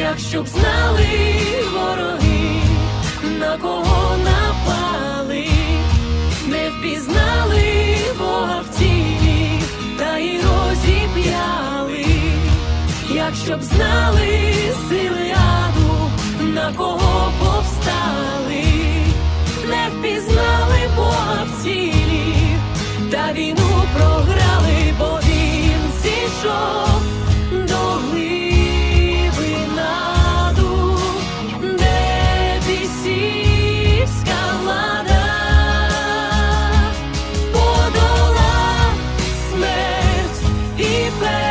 якщо б знали вороги, на кого напали, не впізнали Бога в тілі, та й розіп'яли, якщо б знали сили аду, на кого повстали, не впізнали Бога в тілі, та війну зійшов replay.